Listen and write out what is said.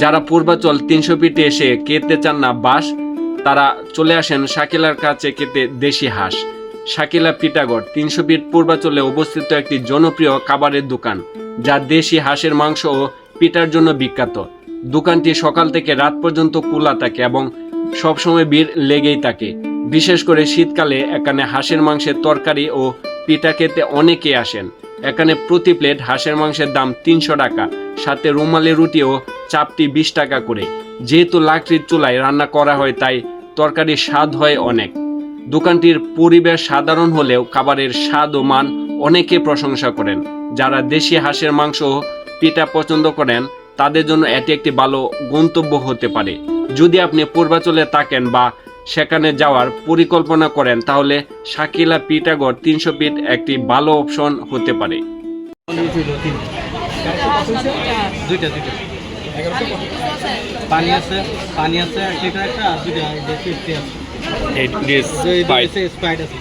যারা পূর্বাচল তিনশো ফিটে এসে খেতে চান না বাস তারা চলে আসেন শাকিলার কাছে খেতে দেশি হাঁস। শাকিলা পিটাগড় তিনশো ফিট পূর্বাচলে অবস্থিত একটি জনপ্রিয় খাবারের দোকান, যা দেশি হাঁসের মাংস ও পিটার জন্য বিখ্যাত। দোকানটি সকাল থেকে রাত পর্যন্ত খোলা থাকে এবং সবসময় ভিড় লেগেই থাকে। বিশেষ করে শীতকালে এখানে হাঁসের মাংসের তরকারি ও পিঠা খেতে অনেকে আসেন। এখানে প্রতি প্লেট হাঁসের মাংসের দাম তিনশো টাকা, সাথে রুমালি রুটি ও চাপটি বিশ টাকা করে। যেহেতু লাকড়ির চুলায় রান্না করা হয়, তাই তরকারির স্বাদ হয় অনেক। দোকানটির পরিবেশ সাধারণ হলেও খাবারের স্বাদ ও মান অনেকে প্রশংসা করেন। যারা দেশি হাঁসের মাংস পিঠা পছন্দ করেন, তাদের জন্য এটি একটি ভালো গন্তব্য হতে পারে। যদি আপনি পূর্বাচলে থাকেন বা সেখানে যাওয়ার পরিকল্পনা করেন, তাহলে শাকিলা পিঠাগড় তিনশো ফিট একটি ভালো অপশন হতে পারে। দুইটা দুইটা। পানি আছে পানি আছে লিটার একটা আর দুটো ফিফটি আছে স্প্রাইট আছে